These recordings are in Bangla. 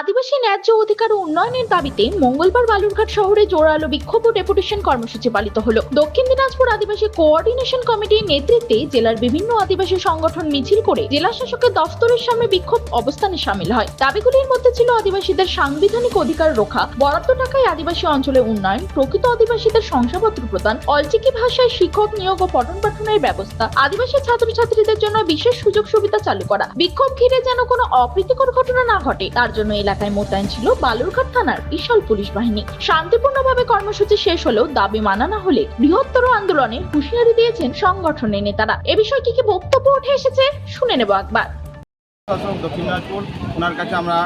আদিবাসী ন্যায্য অধিকার ও উন্নয়নের দাবিতে মঙ্গলবার বালুরঘাট শহরে জোরালো বিক্ষোভ ও ডেপুটেশন কর্মসূচি পালিত হলো। দক্ষিণ দিনাজপুর আদিবাসী কোঅর্ডিনেশন কমিটির নেতৃত্বে জেলার বিভিন্ন আদিবাসী সংগঠন মিছিল করে জেলা শাসকের দফতরের সামনে বিক্ষোভ অবস্থানে সামিল হয়। দাবিগুলির মধ্যে ছিল আদিবাসীদের সাংবিধানিক অধিকার রক্ষা, বরাদ্দ টাকায় আদিবাসী অঞ্চলে উন্নয়ন, প্রকৃত আদিবাসীদের শংসাপত্র প্রদান, অলচিকি ভাষায় শিক্ষক নিয়োগ ও পঠন পাঠনের ব্যবস্থা, আদিবাসী ছাত্রছাত্রীদের জন্য বিশেষ সুযোগ সুবিধা চালু করা। বিক্ষোভ ঘিরে যেন কোনো অপ্রীতিকর ঘটনা না ঘটে, তার জন্য এলাকায় মোতায়েন ছিল বালুরঘাট থানার বিশাল পুলিশ বাহিনী। শান্তিপূর্ণভাবে কর্মসূচি শেষ হলেও দাবি মানা না হলে বৃহত্তর আন্দোলনে হুঁশিয়ারি দিয়েছেন সংগঠনের নেতারা। এ বিষয়ে কি কি বক্তব্য উঠে এসেছে শুনে নেব একবার। দক্ষিণ দিনাজপুর, ওনার কাছে আমরা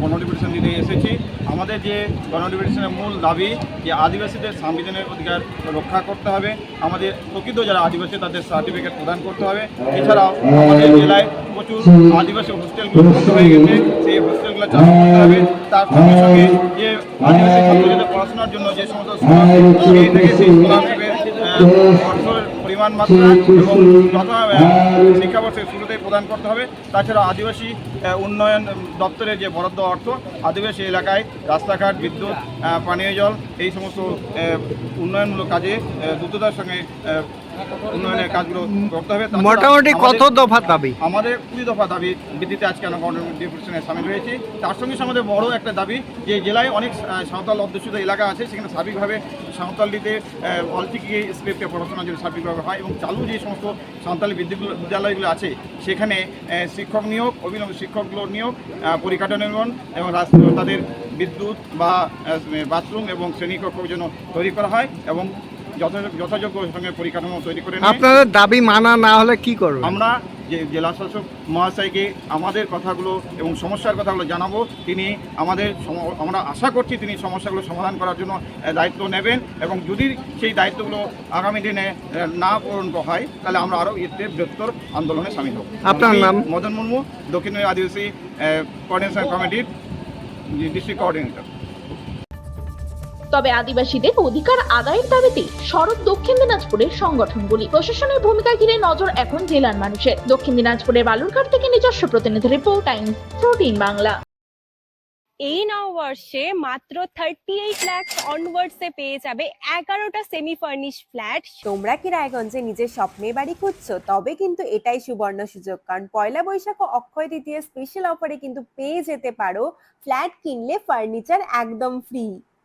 গণডিভিশন দিতে এসেছি। আমাদের যে গণডিভিশনের মূল দাবি যে আদিবাসীদের সাংবিধানিক অধিকার রক্ষা করতে হবে, আমাদের প্রকৃত যারা আদিবাসী তাদের সার্টিফিকেট প্রদান করতে হবে। এছাড়াও আমাদের জেলায় প্রচুর আদিবাসী হোস্টেলগুলো হয়ে গেছে। সেই হোস্টেলগুলো চালু করতে হবে তার সঙ্গে সঙ্গে যে আদিবাসী ছাত্রছাত্রীদের পড়াশোনার জন্য যে সমস্ত দিয়ে থাকে সেই স্কলারশিপের অর্থের পরিমাণ মাত্রা এবং যথা শিক্ষাবর্ষের শুরুতেই প্রদান করতে হবে। তাছাড়া আদিবাসী উন্নয়ন দপ্তরের যে বরাদ্দ অর্থ আদিবাসী এলাকায় রাস্তাঘাট বিদ্যুৎ পানীয় জল এই সমস্ত উন্নয়নমূলক কাজে দ্রুততার সঙ্গে উন্নয়নের কাজগুলো করতে হবে। মোটামুটি কত দফা দাবি? আমাদের কুড়ি দফা দাবি ভিত্তিতে আজকে আমরা গণডিভিশনে সামিল হয়েছি। তার সঙ্গে সঙ্গে আমাদের বড় একটা দাবি যে জেলায় অনেক সাঁওতাল অধ্যুষিত এলাকা আছে সেখানে সার্বিকভাবে সাঁওতালিতে অলটিকি স্ক্রিপ্টে পড়াশোনা যদি সার্বিকভাবে হয় এবং চালু যে সমস্ত সাঁওতালি বিদ্যালয়গুলো আছে সেখানে শিক্ষক নিয়োগ অভিনব শিক্ষকগুলোর নিয়োগ পরিকাঠামো নির্মাণ এবং তাদের বিদ্যুৎ বা বাথরুম এবং শ্রেণীকক্ষ যেন তৈরি করা হয় এবং যথাযোগ্য সঙ্গে পরিকাঠামো তৈরি করে আপনাদের দাবি মানা না হলে কি করবেন? আমরা যে জেলা শাসক মহাশয়কে আমাদের কথাগুলো এবং সমস্যার কথাগুলো জানাব তিনি আমাদের আমরা আশা করছি তিনি সমস্যাগুলো সমাধান করার জন্য দায়িত্ব নেবেন এবং যদি সেই দায়িত্বগুলো আগামী দিনে না পূরণ হয় তাহলে আমরা আরও এতে বৃহত্তর আন্দোলনে সামিল হব। আপনার নাম? মদন মুর্মু দক্ষিণ আদিবাসী কোঅর্ডিনেশন কমিটির ডিস্ট্রিক্ট কোঅর্ডিনেটর তবে আদিবাসীদের অধিকার আদায়ের দাবিতে সড়ক দক্ষিণ দিনাজপুরের সংগঠনগুলি প্রশাসনের ভূমিকা ঘিরে নজর এখন জেলার মানুষের। দক্ষিণ দিনাজপুরের বালুরঘাট থেকে নিজস্ব প্রতিনিধি রিপোর্ট টাইম প্রোটিন বাংলা। এই নববর্ষে মাত্র থার্টি এইট ল্যাক্স অনওয়ার্ডসে পেয়ে যাবে এগারোটা সেমি ফার্নিশ ফ্ল্যাট তোমরা কি রায়গঞ্জে নিজের স্বপ্নে বাড়ি খুঁজছো? তবে কিন্তু এটাই সুবর্ণ সুযোগ কারণ পয়লা বৈশাখ ও অক্ষয় তৃতীয় স্পেশাল অফারে কিন্তু পেয়ে যেতে পারো। ফ্ল্যাট কিনলে ফার্নিচার একদম ফ্রি